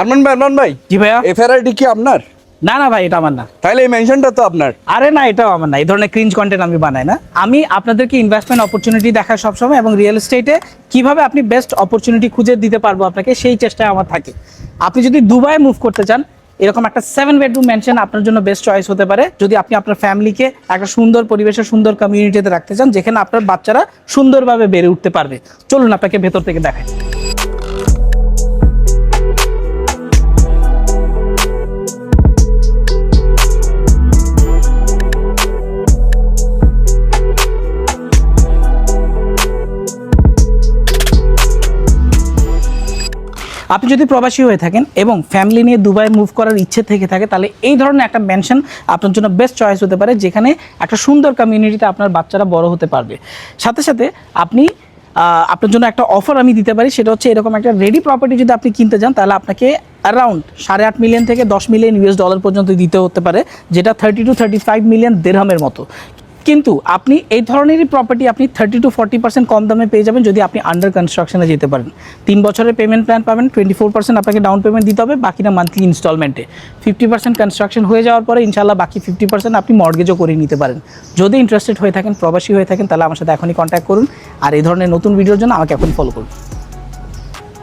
আরমান ভাই আরমান ভাই। জি ভাইয়া। ফেরারিটি কি আপনার? না না ভাই এটা আমার না। তাহলে এই মেনশনটা তো আপনার। আরে না এটাও আমার না। এই ধরনের ক্রিঞ্জ কন্টেন্ট আমি বানাই না। আমি আপনাদেরকে ইনভেস্টমেন্ট অপরচুনিটি দেখাই সবসময় এবং রিয়েল এস্টেটে কীভাবে আপনি বেস্ট অপরচুনিটি খুঁজে দিতে পারব আপনাকে সেই চেষ্টায় আমার থাকে। আপনি যদি দুবাই মুভ করতে চান এরকম একটা সেভেন বেডরুম ম্যানশন আপনার জন্য বেস্ট চয়েস হতে পারে। যদি আপনি আপনার ফ্যামিলিকে একটা সুন্দর পরিবেশে সুন্দর কমিউনিটিতে রাখতে চান যেখানে আপনার বাচ্চারা সুন্দরভাবে বেড়ে উঠতে পারবে। চলুন আপনাকে ভেতর থেকে দেখাই। আপনি যদি প্রবাসী হয়ে থাকেন এবং ফ্যামিলি নিয়ে দুবাই মুভ করার ইচ্ছে থেকে থাকে, তাহলে এই ধরনের একটা মেনশন আপনার জন্য বেস্ট চয়েস হতে পারে, যেখানে একটা সুন্দর কমিউনিটিতে আপনার বাচ্চারা বড় হতে পারবে। সাথে সাথে আপনি আপনার জন্য একটা অফার আমি দিতে পারি, সেটা হচ্ছে এরকম একটা রেডি প্রপার্টি যদি আপনি কিনতে যান, তাহলে আপনাকে অ্যারাউন্ড সাড়ে আট মিলিয়ন থেকে দশ মিলিয়ন ইউএস ডলার পর্যন্ত দিতে হতে পারে, যেটা thirty two thirty five million দেড়হামের মতো। কিন্তু আপনি এই ধরনেরই প্রপার্টি আপনি থার্টি টু ফর্টি পার্সেন্ট কম দামে পেয়ে যাবেন যদি আপনি আন্ডার কনস্ট্রাকশনে যেতে পারেন। তিন বছরের পেমেন্ট প্ল্যান পাবেন টোয়েন্টি ফোর পার্সেন্ট আপনাকে ডাউন পেমেন্ট দিতে হবে, বাকিটা মান্থলি ইনস্টলমেন্টে ফিফটি পার্সেন্ট কনস্ট্রাকশন হয়ে যাওয়ার পরে ইনশাল্লাহ বাকি ফিফটি পার্সেন্ট আপনি মর্গেজও করে নিতে পারেন। যদি ইন্টারেস্টেড হয়ে থাকেন, প্রবাসী হয়ে থাকেন, তাহলে আমার সাথে এখনই কন্ট্যাক্ট করুন। আর এই ধরনের নতুন ভিডিওর জন্য আমাকে এখন ফলো করুন।